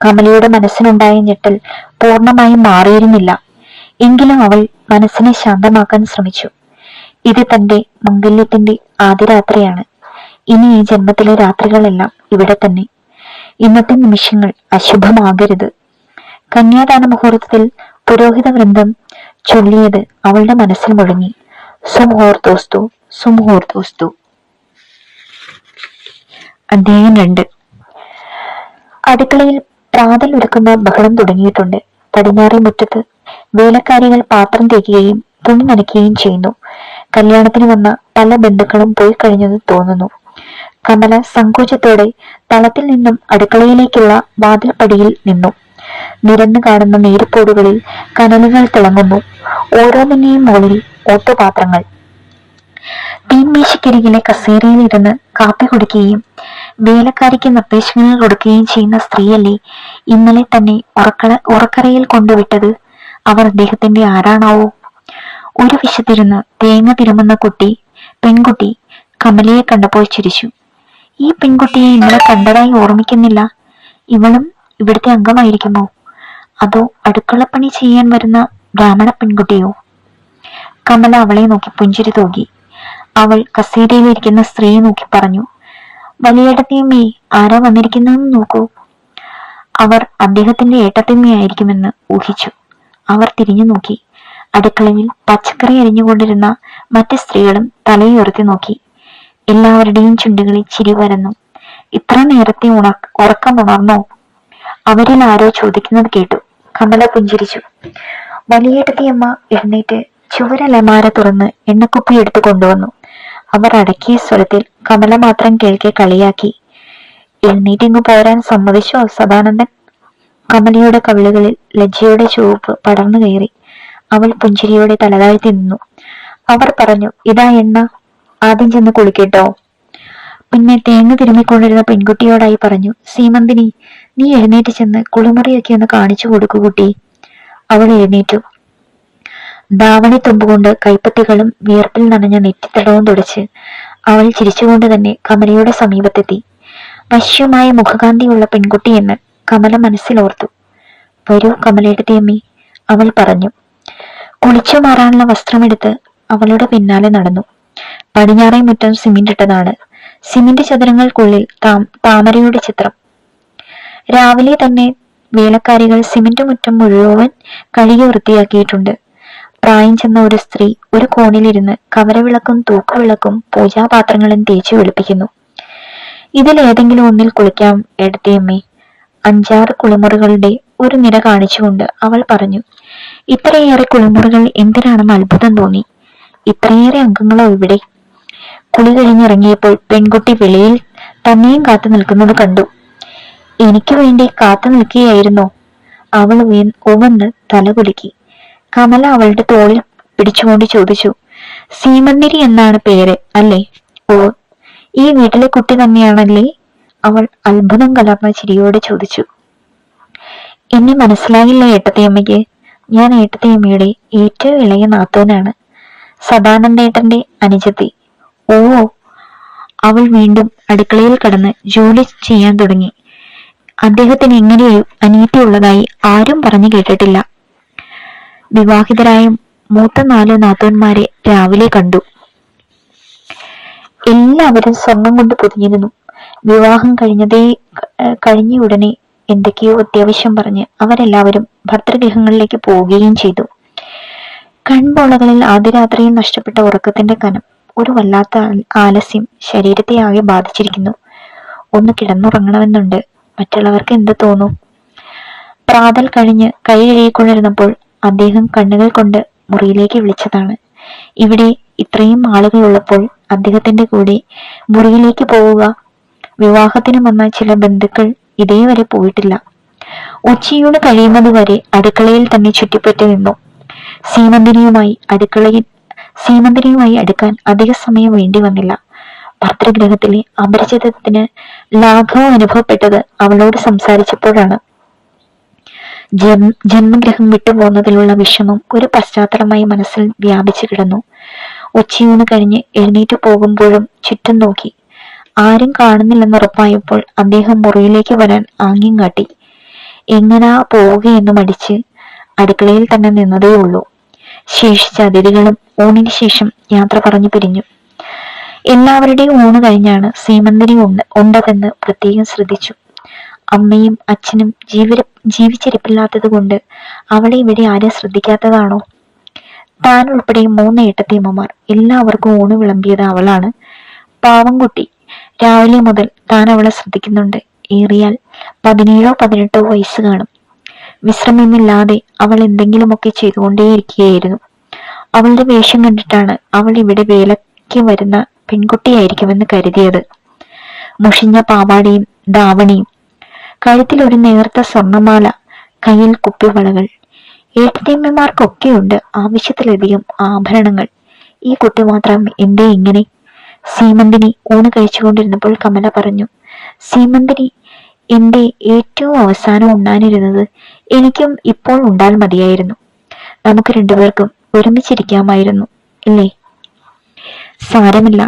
കമലയുടെ മനസ്സിനുണ്ടായ ഞെട്ടൽ പൂർണമായും മാറിയിരുന്നില്ല. എങ്കിലും അവൾ മനസ്സിനെ ശാന്തമാക്കാൻ ശ്രമിച്ചു. ഇത് തന്റെ മംഗല്യത്തിന്റെ ആദ്യ രാത്രിയാണ് ഇനി ഈ ജന്മത്തിലെ രാത്രികളെല്ലാം ഇവിടെ തന്നെ. ഇന്നത്തെ നിമിഷങ്ങൾ അശുഭമാകരുത്. കന്യാദാന മുഹൂർത്തത്തിൽ പുരോഹിത വൃന്ദം ചൊല്ലിയത് അവളുടെ മനസ്സിൽ മുഴങ്ങി. സുമുഹൂർത്തോസ്തു സുമുഹൂർത്തോസ്തു. അധ്യായം രണ്ട്. അടുക്കളയിൽ പ്രാതൽ ഒരുക്കുന്ന ബഹളം തുടങ്ങിയിട്ടുണ്ട്. പടിഞ്ഞാറേ മുറ്റത്ത് വേലക്കാരികൾ പാത്രം തേക്കുകയും തുണി നനയ്ക്കുകയും ചെയ്യുന്നു. കല്യാണത്തിന് വന്ന പല ബന്ധുക്കളും പോയി കഴിഞ്ഞത് തോന്നുന്നു. കമല സങ്കോചത്തോടെ തളത്തിൽ നിന്നും അടുക്കളയിലേക്കുള്ള വാതിൽപ്പടിയിൽ നിന്നു. നിരന്നു കാണുന്ന നീരപ്പോടുകളിൽ കനലുകൾ തിളങ്ങുന്നു. ഓരോന്നിന്റെയും മുകളിൽ ഓട്ടുപാത്രങ്ങൾ. തീൻമേശക്കരികിലെ കസേരയിൽ ഇരുന്ന് കാപ്പി കുടിക്കുകയും വേലക്കാരിക്ക് നിർദ്ദേശങ്ങൾ കൊടുക്കുകയും ചെയ്യുന്ന സ്ത്രീയല്ലേ ഇന്നലെ തന്നെ ഉറക്കള ഉറക്കറയിൽ കൊണ്ടുവിട്ടത് അവർ അദ്ദേഹത്തിന്റെ ആരാണാവോ? ഒരു വിശത്തിരുന്ന് തേങ്ങ തിരുമുന്ന കുട്ടി പെൺകുട്ടി കമലയെ കണ്ടപ്പോൾ ചിരിച്ചു. ഈ പെൺകുട്ടിയെ ഇന്നലെ കണ്ടതായി ഓർമ്മിക്കുന്നില്ല. ഇവളും ഇവിടുത്തെ അംഗമായിരിക്കുമോ? അതോ അടുക്കളപ്പണി ചെയ്യാൻ വരുന്ന ബ്രാഹ്മണ പെൺകുട്ടിയോ? കമല അവളെ നോക്കി പുഞ്ചിരി തൂകി. അവൾ കസേരയിലിരിക്കുന്ന സ്ത്രീയെ നോക്കി പറഞ്ഞു വലിയേട്ടത്തിയമ്മേ ആരാ വന്നിരിക്കുന്നതെന്ന് നോക്കൂ. അവർ അദ്ദേഹത്തിന്റെ ഏട്ടത്തിമ്മയായിരിക്കുമെന്ന് ഊഹിച്ചു. അവർ തിരിഞ്ഞു നോക്കി. അടുക്കളയിൽ പച്ചക്കറി അരിഞ്ഞുകൊണ്ടിരുന്ന മറ്റ് സ്ത്രീകളും തലയുയർത്തി നോക്കി. എല്ലാവരുടെയും ചുണ്ടുകളിൽ ചിരി വരന്നു ഇത്ര നേരത്തെ ഉണ ഉറക്കമുണർന്നോ അവരിൽ ആരോ ചോദിക്കുന്നത് കേട്ടു. കമല പുഞ്ചിരിച്ചു. വലിയേട്ടത്തിയമ്മ എഴുന്നേറ്റ് ചുവരലമാര തുറന്ന് എണ്ണക്കുപ്പി എടുത്തു കൊണ്ടുവന്നു. അവർ അടക്കിയ സ്വരത്തിൽ കമല മാത്രം കേൾക്കെ കളിയാക്കി. എഴുന്നേറ്റിങ്ങു പോരാൻ സമ്മതിച്ചോ സദാനന്ദൻ? കമലയുടെ കവിളുകളിൽ ലജ്ജയുടെ ചുവപ്പ് പടർന്നു കയറി. അവൾ പുഞ്ചിരിയോടെ തലതാഴ്ത്തി നിന്നു. അവർ പറഞ്ഞു ഇതാ എണ്ണ. ആദ്യം ചെന്ന് കുളിക്കട്ടോ പിന്നെ തേങ്ങ തിരുമ്മിക്കൊണ്ടിരുന്ന പെൺകുട്ടിയോടായി പറഞ്ഞു സീമന്തിനി നീ എഴുന്നേറ്റ് ചെന്ന് കുളിമുറിയൊക്കെ ഒന്ന് കാണിച്ചു കൊടുക്കൂ കുട്ടി. അവൾ എഴുന്നേറ്റു. ധാവണി തുമ്പുകൊണ്ട് കൈപ്പത്തികളും വിയർപ്പിൽ നനഞ്ഞ നെറ്റിത്തടവും തുടച്ച് അവൾ ചിരിച്ചുകൊണ്ട് തന്നെ കമലയുടെ സമീപത്തെത്തി. വശ്യമായ മുഖകാന്തിയുള്ള പെൺകുട്ടിയെന്ന് കമല മനസ്സിലോർത്തു. വരൂ കമലയുടെ അമ്മി അവൾ പറഞ്ഞു. കുളിച്ചു മാറാനുള്ള വസ്ത്രമെടുത്ത് അവളുടെ പിന്നാലെ നടന്നു. പടിഞ്ഞാറേ മുറ്റം സിമെന്റ് ഇട്ടതാണ് സിമെന്റ് ചതുരങ്ങൾക്കുള്ളിൽ താം താമരയുടെ ചിത്രം. രാവിലെ തന്നെ വേലക്കാരികൾ സിമന്റ് മുറ്റം മുഴുവൻ കഴുകി വൃത്തിയാക്കിയിട്ടുണ്ട്. പ്രായം ചെന്ന ഒരു സ്ത്രീ ഒരു കോണിലിരുന്ന് കവരവിളക്കും തൂക്കുവിളക്കും പൂജാപാത്രങ്ങളും തേച്ചു വെളുപ്പിക്കുന്നു. ഇതിൽ ഏതെങ്കിലും ഒന്നിൽ കുളിക്കാം എടുത്തേമ്മേ അഞ്ചാറ് കുളിമുറികളുടെ ഒരു നിര കാണിച്ചുകൊണ്ട് അവൾ പറഞ്ഞു ഇത്രയേറെ കുളിമുറികൾ എന്തിനാണെന്ന് അത്ഭുതം തോന്നി. ഇത്രയേറെ അംഗങ്ങളോ ഇവിടെ? കുളി കഴിഞ്ഞിറങ്ങിയപ്പോൾ പെൺകുട്ടി വെളിയിൽ തന്നെയും കാത്തു നിൽക്കുന്നത് കണ്ടു. എനിക്ക് വേണ്ടി കാത്തു നിൽക്കുകയായിരുന്നോ. അവൾ ഉയ- ഉവന്ന് തലകുലുക്കി കമല അവളുടെ തോളിൽ പിടിച്ചുകൊണ്ട് ചോദിച്ചു സീമന്തിരി എന്നാണ് പേര് അല്ലേ? ഓ ഈ വീട്ടിലെ കുട്ടി തന്നെയാണല്ലേ? അവൾ അത്ഭുതം കലർന്ന ചിരിയോടെ ചോദിച്ചു. എന്നെ മനസ്സിലായില്ല ഏട്ടത്തിയമ്മയ്ക്ക്. ഞാൻ ഏട്ടത്തിയമ്മയുടെ ഏറ്റവും ഇളയ നാത്തോനാണ്. സദാനന്ദേട്ടന്റെ അനുജത്തി. ഓ അവൾ വീണ്ടും അടുക്കളയിൽ കടന്ന് ജോലി ചെയ്യാൻ തുടങ്ങി. അദ്ദേഹത്തിന് എങ്ങനെ അനീതിയുള്ളതായി ആരും പറഞ്ഞു കേട്ടിട്ടില്ല. വിവാഹിതരായ മൂത്ത നാല് നാത്തോന്മാരെ രാവിലെ കണ്ടു. എല്ലാവരും സ്വർണം കൊണ്ട് പൊതിഞ്ഞിരുന്നു. വിവാഹം കഴിഞ്ഞതേ കഴിഞ്ഞ ഉടനെ എന്തൊക്കെയോ അത്യാവശ്യം പറഞ്ഞ് അവരെല്ലാവരും ഭർത്തൃഗൃഹങ്ങളിലേക്ക് പോവുകയും ചെയ്തു. കൺപോളകളിൽ ആദ്യരാത്രിയിൽ നഷ്ടപ്പെട്ട ഉറക്കത്തിന്റെ കനം. ഒരു വല്ലാത്ത ആലസ്യം ശരീരത്തെ ആകെ ബാധിച്ചിരിക്കുന്നു. ഒന്ന് കിടന്നുറങ്ങണമെന്നുണ്ട്. മറ്റുള്ളവർക്ക് എന്ത് തോന്നും? പ്രാതൽ കഴിഞ്ഞ് കൈ കഴുകിക്കൊണ്ടിരുന്നപ്പോൾ അദ്ദേഹം കണ്ണുകൾ കൊണ്ട് മുറിയിലേക്ക് വിളിച്ചതാണ്. ഇവിടെ ഇത്രയും ആളുകൾ ഉള്ളപ്പോൾ അദ്ദേഹത്തിന്റെ കൂടെ മുറിയിലേക്ക് പോവുക വിവാഹത്തിന് വന്ന ചില ബന്ധുക്കൾ ഇതേവരെ പോയിട്ടില്ല. ഉച്ചയൂണ് കഴിയുന്നത് വരെ അടുക്കളയിൽ തന്നെ ചുറ്റിപ്പറ്റി നിന്നു. സീമന്തിനിയുമായി അടുക്കളയിൽ സീമന്തിനിയുമായി അടുക്കാൻ അധിക സമയം വേണ്ടി വന്നില്ല. ഭർത്തൃഗ്രഹത്തിലെ അപരിചിതത്തിന് ലാഘവം അനുഭവപ്പെട്ടത് അവളോട് സംസാരിച്ചപ്പോഴാണ്. ജന്മ ജന്മഗ്രഹം വിട്ടുപോകുന്നതിലുള്ള വിഷമം ഒരു പശ്ചാത്തലമായി മനസ്സിൽ വ്യാപിച്ചു കിടന്നു. ഉച്ചയൂണ് കഴിഞ്ഞ് എഴുന്നേറ്റ് പോകുമ്പോഴും ചുറ്റും നോക്കി. ആരും കാണുന്നില്ലെന്ന് ഉറപ്പായപ്പോൾ അദ്ദേഹം മുറിയിലേക്ക് വരാൻ ആംഗ്യം കാട്ടി. എങ്ങനാ പോവുകയെന്ന് മടിച്ച് അടുക്കളയിൽ തന്നെ നിന്നതേ ഉള്ളൂ ശേഷിച്ച അതിഥികളും ഊണിന് ശേഷം യാത്ര പറഞ്ഞു പിരിഞ്ഞു. എല്ലാവരുടെയും ഊണ് കഴിഞ്ഞാണ് സീമന്തിരി ഉണ്ട് ഉണ്ടതെന്ന് പ്രത്യേകം ശ്രദ്ധിച്ചു. അമ്മയും അച്ഛനും ജീവി ജീവിച്ചിരിപ്പില്ലാത്തത് കൊണ്ട് അവളെ ഇവിടെ ആരും ശ്രദ്ധിക്കാത്തതാണോ? താൻ ഉൾപ്പെടെ മൂന്ന് ഏട്ടത്തിയമ്മമാർ എല്ലാവർക്കും ഊണ് വിളമ്പിയത് അവളാണ്. പാവംകുട്ടി രാവിലെ മുതൽ താൻ അവളെ ശ്രദ്ധിക്കുന്നുണ്ട്. ഏറിയാൽ പതിനേഴോ പതിനെട്ടോ വയസ്സ് കാണും. വിശ്രമമില്ലാതെ അവൾ എന്തെങ്കിലുമൊക്കെ ചെയ്തുകൊണ്ടേയിരിക്കുകയായിരുന്നു. അവളുടെ വേഷം കണ്ടിട്ടാണ് അവൾ ഇവിടെ വേലയ്ക്ക് വരുന്ന പെൺകുട്ടിയായിരിക്കുമെന്ന് കരുതിയത്. മുഷിഞ്ഞ പാവാടിയും ദാവണിയും കഴുത്തിൽ ഒരു നേർത്ത സ്വർണമാല കയ്യിൽ കുപ്പിവളകൾ ഏട്ടത്തിയമ്മമാർക്കൊക്കെയുണ്ട് ആവശ്യത്തിലധികം ആഭരണങ്ങൾ. ഈ കുട്ടി മാത്രം എന്തേ ഇങ്ങനെ? സീമന്തിനി ഊണ് കഴിച്ചുകൊണ്ടിരുന്നപ്പോൾ കമല പറഞ്ഞു സീമന്തിനി എന്റെ ഏറ്റവും അവസാനം ഉണ്ണാനിരുന്നത് എനിക്കും ഇപ്പോൾ ഉണ്ടാൽ മതിയായിരുന്നു. നമുക്ക് രണ്ടുപേർക്കും ഒരുമിച്ചിരിക്കാമായിരുന്നു ഇല്ലേ? സാരമില്ല.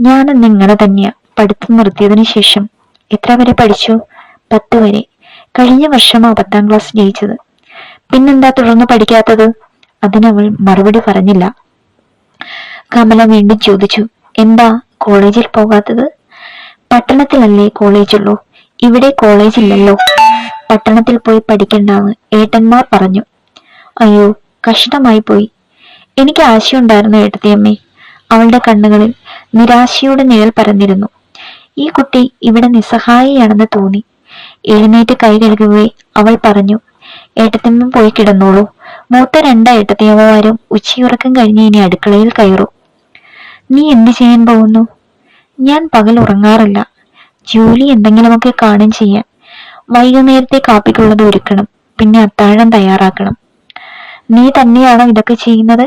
ഞാൻ നിങ്ങളെ തന്നെയാ പഠിത്തം നിർത്തിയതിനു ശേഷം. എത്ര വരെ പഠിച്ചു? പത്ത് വരെ. കഴിഞ്ഞ വർഷമാ പത്താം ക്ലാസ് ജയിച്ചത്. പിന്നെന്താ തുടർന്ന് പഠിക്കാത്തത്? അതിനവൾ മറുപടി പറഞ്ഞില്ല. കമല വീണ്ടും ചോദിച്ചു എന്താ കോളേജിൽ പോകാത്തത്? പട്ടണത്തിലല്ലേ കോളേജുള്ളൂ. ഇവിടെ കോളേജ് ഇല്ലല്ലോ പട്ടണത്തിൽ പോയി പഠിക്കണ്ടെന്ന് ഏട്ടന്മാർ പറഞ്ഞു. അയ്യോ കഷ്ടമായി പോയി. എനിക്ക് ആശയുണ്ടായിരുന്നു ഏട്ടത്തിയമ്മേ. അവളുടെ കണ്ണുകളിൽ നിരാശയുടെ നിഴൽ പരന്നിരുന്നു. ഈ കുട്ടി ഇവിടെ നിസ്സഹായിയാണെന്ന് തോന്നി. എഴുന്നേറ്റ് കൈ കഴുകുകയെ അവൾ പറഞ്ഞു ഏട്ടത്തിയമ്മ പോയി കിടന്നോളൂ. മൂത്ത രണ്ട് ഏട്ടത്തിയമ്മമാരും ഉച്ചയുറക്കം കഴിഞ്ഞ് ഇനി അടുക്കളയിൽ കയറും. നീ എന്ത് ചെയ്യാൻ പോകുന്നു? ഞാൻ പകൽ ഉറങ്ങാറില്ല. ജോലി എന്തെങ്കിലുമൊക്കെ കാണും ചെയ്യാൻ. വൈകുന്നേരത്തെ കാപ്പിക്കുള്ളത് ഒരുക്കണം. പിന്നെ അത്താഴം തയ്യാറാക്കണം. നീ തന്നെയാണോ ഇതൊക്കെ ചെയ്യുന്നത്?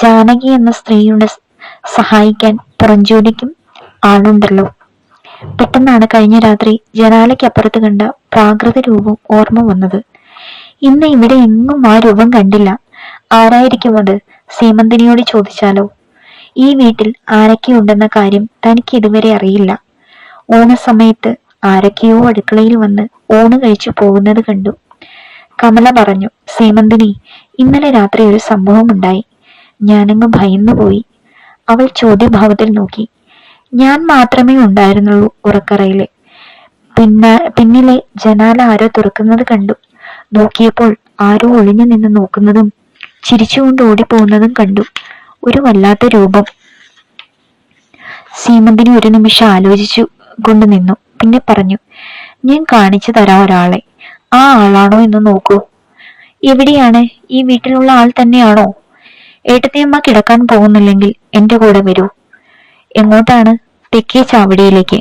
ജാനകി എന്ന സ്ത്രീയുടെ സഹായിക്കാൻ പുറംജോലിക്കും ആളുണ്ടല്ലോ. പെട്ടെന്നാണ് കഴിഞ്ഞ രാത്രി ജനാലയ്ക്കപ്പുറത്ത് കണ്ട പ്രാകൃത രൂപം ഓർമ്മ വന്നത്. ഇന്ന് ഇവിടെ എങ്ങും ആ രൂപം കണ്ടില്ല. ആരായിരിക്കും അത്? സീമന്തിനിയോട് ചോദിച്ചാലോ? ഈ വീട്ടിൽ ആരൊക്കെ ഉണ്ടെന്ന കാര്യം തനിക്ക് ഇതുവരെ അറിയില്ല. ഓണസമയത്ത് ആരൊക്കെയോ അടുക്കളയിൽ വന്ന് ഊണ് കഴിച്ചു പോകുന്നത് കണ്ടു. കമല പറഞ്ഞു സീമന്തിനി ഇന്നലെ രാത്രി ഒരു സംഭവം ഉണ്ടായി ഞാനങ്ങ് ഭയന്നുപോയി അവൾ ചോദ്യഭാവത്തിൽ നോക്കി. ഞാൻ മാത്രമേ ഉണ്ടായിരുന്നുള്ളൂ ഉറക്കറയിലെ. പിന്നെ പിന്നിലെ ജനാല ആരോ തുറക്കുന്നത് കണ്ടു. നോക്കിയപ്പോൾ ആരോ ഒളിഞ്ഞു നിന്ന് നോക്കുന്നതും ചിരിച്ചുകൊണ്ട് ഓടിപ്പോകുന്നതും കണ്ടു. ഒരു വല്ലാത്ത രൂപം. സീമന്തിനി ഒരു നിമിഷം ആലോചിച്ചു കൊണ്ട് നിന്നു. പിന്നെ പറഞ്ഞു ഞാൻ കാണിച്ചു തരാം ഒരാളെ. ആ ആളാണോ എന്ന് നോക്കൂ. എവിടെയാണ്? ഈ വീട്ടിലുള്ള ആൾ തന്നെയാണോ? ഏട്ടത്തിയമ്മ കിടക്കാൻ പോകുന്നില്ലെങ്കിൽ എന്റെ കൂടെ വരൂ. എങ്ങോട്ടാണ്? തെക്കേ ചാവടിയിലേക്ക്.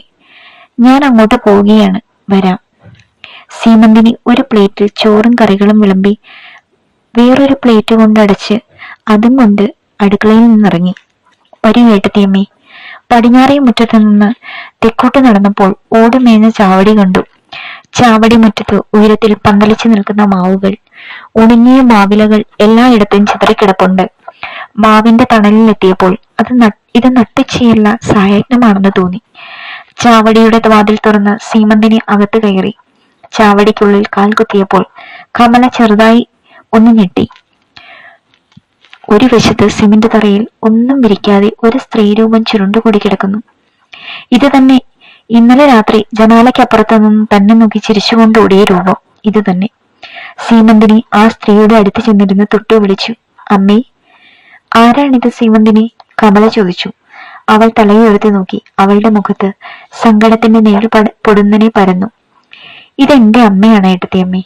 ഞാൻ അങ്ങോട്ട് പോവുകയാണ്. വരാം. സീമന്തിനി ഒരു പ്ലേറ്റിൽ ചോറും കറികളും വിളമ്പി വേറൊരു പ്ലേറ്റ് കൊണ്ടടച്ച് അതും കൊണ്ട് അടുക്കളയിൽ നിന്നിറങ്ങി. വരൂ ഏട്ടത്തിയമ്മേ. പടിഞ്ഞാറേ മുറ്റത്ത് നിന്ന് തെക്കോട്ട് നടന്നപ്പോൾ ഓടുമേഞ്ഞ ചാവടി കണ്ടു. ചാവടി മുറ്റത്ത് ഉയരത്തിൽ പന്തലിച്ചു നിൽക്കുന്ന മാവുകൾ ഉണങ്ങിയ മാവിലകൾ എല്ലായിടത്തും ചിതറിക്കിടപ്പുണ്ട്. മാവിന്റെ തണലിലെത്തിയപ്പോൾ അത് ഇത് നട്ടുച്ചയല്ല സായജ്ഞമാണെന്ന് തോന്നി. ചാവടിയുടെ വാതിൽ തുറന്ന് സീമന്തിനെ അകത്ത് കയറി. ചാവടിക്കുള്ളിൽ കാൽ കുത്തിയപ്പോൾ കമല ചെറുതായി ഒന്ന് ഞെട്ടി. ഒരു വശത്ത് സിമന്റ് തറയിൽ ഒന്നും വിരിക്കാതെ ഒരു സ്ത്രീരൂപം ചുരുണ്ടുകൂടി കിടക്കുന്നു. ഇത് തന്നെ ഇന്നലെ രാത്രി ജനാലയ്ക്കപ്പുറത്ത് നിന്ന് തന്നെ നോക്കി ചിരിച്ചുകൊണ്ട് ഓടിയ രൂപം. ഇത് തന്നെ. സീമന്തിനി ആ സ്ത്രീയുടെ അടുത്ത് ചെന്നിരുന്ന് തൊട്ടു വിളിച്ചു. അമ്മേ ആരാണിത്? സീമന്തിനി കമല ചോദിച്ചു. അവൾ തലയുയർത്തി നോക്കി. അവളുടെ മുഖത്ത് സങ്കടത്തിന്റെ പട- പൊടുന്നനെ പരന്നു. ഇതെന്റെ അമ്മയാണ് ഏട്ടത്തിയമ്മേ.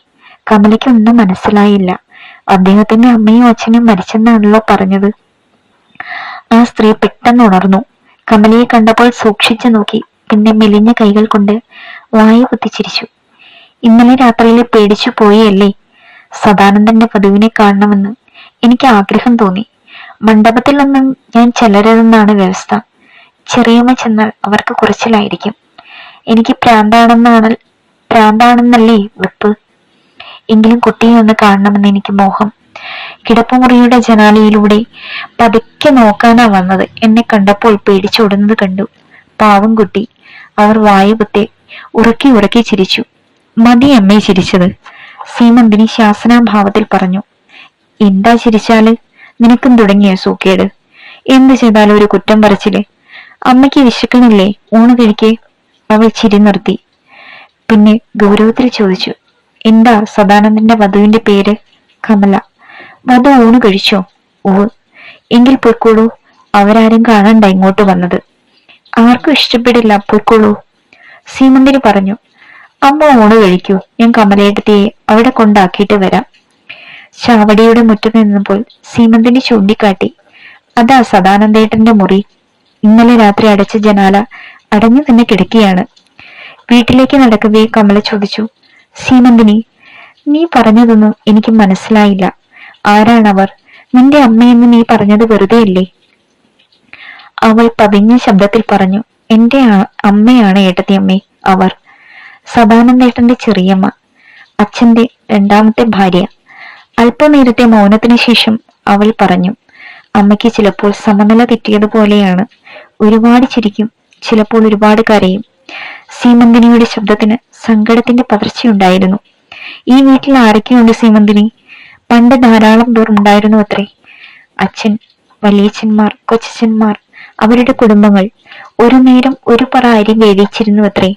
കമലയ്ക്ക് ഒന്നും മനസ്സിലായില്ല. അദ്ദേഹത്തിന്റെ അമ്മയും അച്ഛനും മരിച്ചെന്നാണല്ലോ പറഞ്ഞത്. ആ സ്ത്രീ പെട്ടെന്ന് ഉണർന്നു. കമലയെ കണ്ടപ്പോൾ സൂക്ഷിച്ചു നോക്കി. പിന്നെ മെലിഞ്ഞ കൈകൾ കൊണ്ട് വായു കുത്തിച്ചിരിച്ചു. ഇന്നലെ രാത്രിയിൽ പേടിച്ചു പോയല്ലേ? സദാനന്ദന്റെ പതിവിനെ കാണണമെന്ന് എനിക്ക് ആഗ്രഹം തോന്നി. മണ്ഡപത്തിൽ നിന്നും ഞാൻ ചെല്ലരുതെന്നാണ് വ്യവസ്ഥ. ചെറിയമ്മ ചെന്നാൽ അവർക്ക് കുറച്ചിലായിരിക്കും. എനിക്ക് പ്രാന്താണെന്നാണ് പ്രാന്താണെന്നല്ലേ വെപ്പ്? എങ്കിലും കുട്ടിയെ ഒന്ന് കാണണമെന്ന് എനിക്ക് മോഹം. കിടപ്പുമുറിയുടെ ജനാലയിലൂടെ പതുക്കെ നോക്കാനാ വന്നത്. എന്നെ കണ്ടപ്പോൾ പേടിച്ചോടുന്നത് കണ്ടു. പാവം കുട്ടി. അവർ വായുപത്തെ ഉറക്കി ഉറക്കി ചിരിച്ചു. മതി അമ്മേ ചിരിച്ചത്. സീമന്തിനി ശാസനാഭാവത്തിൽ പറഞ്ഞു. എന്താ ചിരിച്ചാൽ? നിനക്കും തുടങ്ങിയ സൂക്കേട്? എന്ത് ചെയ്താലും ഒരു കുറ്റം പറച്ചിൽ? അമ്മയ്ക്ക് വിശക്കണില്ലേ? ഊണ് കഴിക്കേ? അവൾ ചിരി നിർത്തി. പിന്നെ ഗൗരവത്തിൽ ചോദിച്ചു. എന്താ സദാനന്ദന്റെ വധുവിന്റെ പേര്? കമല. വധു ഊണ് കഴിച്ചോ? ഓ എങ്കിൽ പൊയ്ക്കോളൂ. അവരാരും കാണണ്ട ഇങ്ങോട്ട് വന്നത്. ആർക്കും ഇഷ്ടപ്പെടില്ല പൊയ്ക്കോളൂ. സീമന്തിരി പറഞ്ഞു. അമ്മ ഊണ് കഴിക്കൂ. ഞാൻ കമലയെടുത്തിയെ അവിടെ കൊണ്ടാക്കിയിട്ട് വരാം. ചാവടിയുടെ മുറ്റത്ത് നിന്നപ്പോൾ സീമന്തിനെ ചൂണ്ടിക്കാട്ടി. അതാ സദാനന്ദേട്ടന്റെ മുറി. ഇന്നലെ രാത്രി അടച്ച ജനാല അടഞ്ഞു തന്നെ കിടക്കുകയാണ്. വീട്ടിലേക്ക് നടക്കവേ കമല ചോദിച്ചു. സീമന്തിനി നീ പറഞ്ഞതൊന്നും എനിക്ക് മനസ്സിലായില്ല. ആരാണവർ? നിന്റെ അമ്മയെന്ന് നീ പറഞ്ഞത് വെറുതെയല്ലേ? അവൾ പതിഞ്ഞ ശബ്ദത്തിൽ പറഞ്ഞു എന്റെ അമ്മയാണ് ഏട്ടത്തിയമ്മേ അവർ. സദാനന്ദേട്ടന്റെ ചെറിയമ്മ അച്ഛന്റെ രണ്ടാമത്തെ ഭാര്യ. അല്പനേരത്തെ മൗനത്തിന് ശേഷം അവൾ പറഞ്ഞു അമ്മയ്ക്ക് ചിലപ്പോൾ സമനില തെറ്റിയതുപോലെയാണ്. ഒരുപാട് ചിരിക്കും ചിലപ്പോൾ ഒരുപാട് കരയും. സീമന്തിനിയുടെ ശബ്ദത്തിന് സങ്കടത്തിന്റെ പതർച്ചയുണ്ടായിരുന്നു ഈ വീട്ടിൽ ആരൊക്കെയുണ്ട് സീമന്തിനി? പണ്ട് ധാരാളം പേർ ഉണ്ടായിരുന്നു അത്രേ. അച്ഛൻ വലിയച്ഛന്മാർ കൊച്ചച്ഛന്മാർ അവരുടെ കുടുംബങ്ങൾ. ഒരു നേരം ഒരു പറ അരി വേവിച്ചിരുന്നു അത്രേ.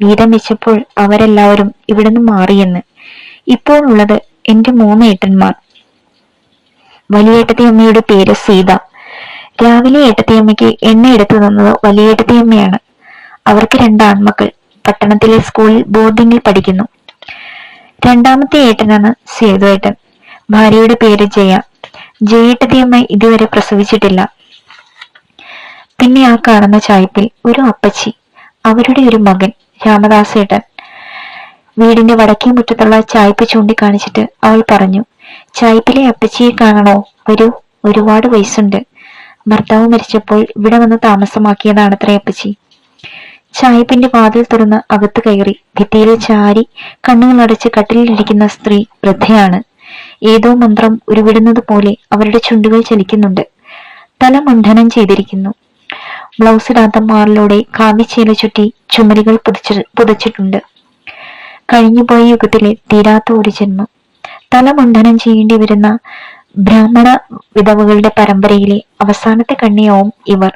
വീതം വെച്ചപ്പോൾ അവരെല്ലാവരും ഇവിടുന്ന് മാറിയെന്ന്. ഇപ്പോൾ ഉള്ളത് എന്റെ മൂന്ന് ഏട്ടന്മാർ വലിയേട്ടത്തിയമ്മയുടെ പേര് സീത. രാവിലെ ഏട്ടത്തിയമ്മയ്ക്ക് എണ്ണ എടുത്തു തന്നത് വലിയേട്ടത്തിയമ്മയാണ്. അവർക്ക് രണ്ട് ആൺമക്കൾ പട്ടണത്തിലെ സ്കൂളിൽ ബോർഡിംഗിൽ പഠിക്കുന്നു. രണ്ടാമത്തെ ഏട്ടനാണ് ഏട്ടൻ. ഭാര്യയുടെ പേര് ജയ. ജയേട്ടതിയമ്മ ഇതുവരെ പ്രസവിച്ചിട്ടില്ല. പിന്നെ ആ കാണുന്ന ചായത്തിൽ ഒരു അപ്പച്ചി അവരുടെ ഒരു മകൻ രാമദാസേട്ടൻ വീടിന്റെ വടക്കേ മുറ്റത്തുള്ള ചായപ്പ് ചൂണ്ടിക്കാണിച്ചിട്ട് അവൾ പറഞ്ഞു ചായ്പിലെ അപ്പച്ചിയെ കാണണോ? ഒരു ഒരുപാട് വയസ്സുണ്ട്. ഭർത്താവ് മരിച്ചപ്പോൾ ഇവിടെ വന്ന് താമസമാക്കിയതാണത്രേ അപ്പച്ചി. ചായ്പിന്റെ വാതിൽ തുറന്ന് അകത്ത് കയറി ഭിത്തിയിൽ ചാരി കണ്ണുകൾ അടച്ച് കട്ടിലിരിക്കുന്ന സ്ത്രീ വൃദ്ധയാണ്. ഏതോ മന്ത്രം ഉരുവിടുന്നത് പോലെ അവരുടെ ചുണ്ടുകൾ ചലിക്കുന്നുണ്ട്. തല മുണ്ഡനം ചെയ്തിരിക്കുന്നു. ബ്ലൗസ് ഇടാത്ത മാറിലൂടെ കാവ്യച്ചേല ചുറ്റി ചുമരികൾ പുതച്ച് പുതച്ചിട്ടുണ്ട്. കഴിഞ്ഞുപോയ യുഗത്തിലെ തീരാത്ത ഒരു ജന്മം. തല മുണ്ഡനം ചെയ്യേണ്ടി വരുന്ന ബ്രാഹ്മണ വിധവകളുടെ പരമ്പരയിലെ അവസാനത്തെ കണ്ണിയാവും ഇവർ.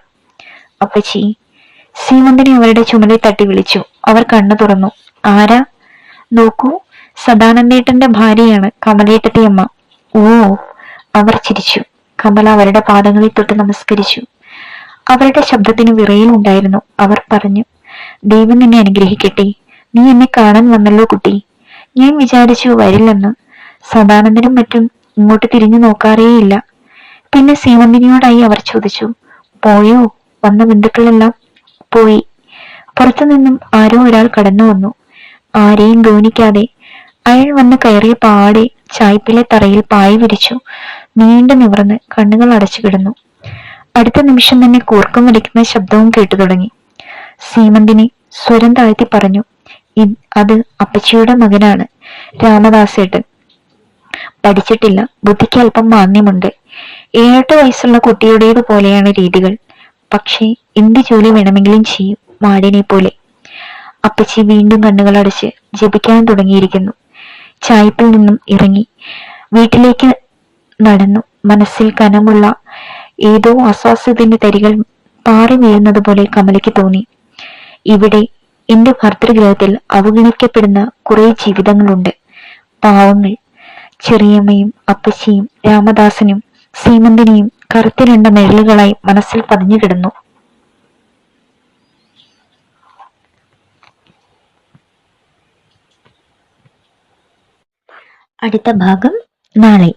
അപ്പച്ചി സീമന്തിനെ അവരുടെ ചുമലിൽ തട്ടി വിളിച്ചു. അവർ കണ്ണു തുറന്നു. ആരാ? നോക്കൂ സദാനന്ദേട്ടന്റെ ഭാര്യയാണ് കമലേട്ടത്തി അമ്മ. ഓ അവർ ചിരിച്ചു. കമല അവരുടെ പാദങ്ങളിൽ തൊട്ട് നമസ്കരിച്ചു. അവരുടെ ശബ്ദത്തിന് വിറയിലുണ്ടായിരുന്നു. അവർ പറഞ്ഞു ദൈവം നിന്നെ അനുഗ്രഹിക്കട്ടെ. നീ എന്നെ കാണാൻ വന്നല്ലോ കുട്ടി. ഞാൻ വിചാരിച്ചു വരില്ലെന്ന്. സദാനന്ദനും മറ്റും ഇങ്ങോട്ട് തിരിഞ്ഞു നോക്കാറേയില്ല. പിന്നെ സീമന്തിനിയോടായി അവർ ചോദിച്ചു പോയോ? വന്ന ബന്ധുക്കളെല്ലാം? പോയി. പുറത്തു നിന്നും ആരോ ഒരാൾ കടന്നു വന്നു. ആരെയും ഗൗനിക്കാതെ അയാൾ വന്ന് കയറിയ പാടെ ചായ്പിലെ തറയിൽ പായ വിരിച്ചു നീണ്ടു നിവർന്ന് കണ്ണുകൾ അടച്ചു കിടന്നു. അടുത്ത നിമിഷം തന്നെ കൂർക്കം വലിക്കുന്ന ശബ്ദവും കേട്ടു തുടങ്ങി. സീമന്തിനെ സ്വരം താഴ്ത്തി പറഞ്ഞു "ഇ- അത് അപ്പച്ചിയുടെ മകനാണ് രാമദാസേട്ടൻ. പഠിച്ചിട്ടില്ല ബുദ്ധിക്ക് അല്പം മാന്യമുണ്ട്. ഏഴെട്ട് വയസ്സുള്ള കുട്ടിയുടേത് പോലെയാണ് രീതികൾ. പക്ഷേ എന്ത് ജോലി വേണമെങ്കിലും ചെയ്യും മാടിനെ പോലെ. അപ്പച്ചി വീണ്ടും കണ്ണുകൾ അടച്ച് ജപിക്കാൻ തുടങ്ങിയിരിക്കുന്നു. ചായ്പിൽ നിന്നും ഇറങ്ങി വീട്ടിലേക്ക് നടന്നു. മനസ്സിൽ കനമുള്ള ഏതോ അസ്വാസ്ഥ്യത്തിന്റെ തരികൾ പാറി വീഴുന്നത് പോലെ കമലയ്ക്ക് തോന്നി. ഇവിടെ എന്റെ ഭർതൃഗ്രഹത്തിൽ അവഗണിക്കപ്പെടുന്ന കുറെ ജീവിതങ്ങളുണ്ട്. പാവങ്ങൾ ചെറിയമ്മയും അപ്പച്ചിയും രാമദാസനും സീമന്തിനിയും കറുത്തിരണ്ട നിഴലുകളായി മനസ്സിൽ പതിഞ്ഞു കിടന്നു. അടുത്ത ഭാഗം നാളെ.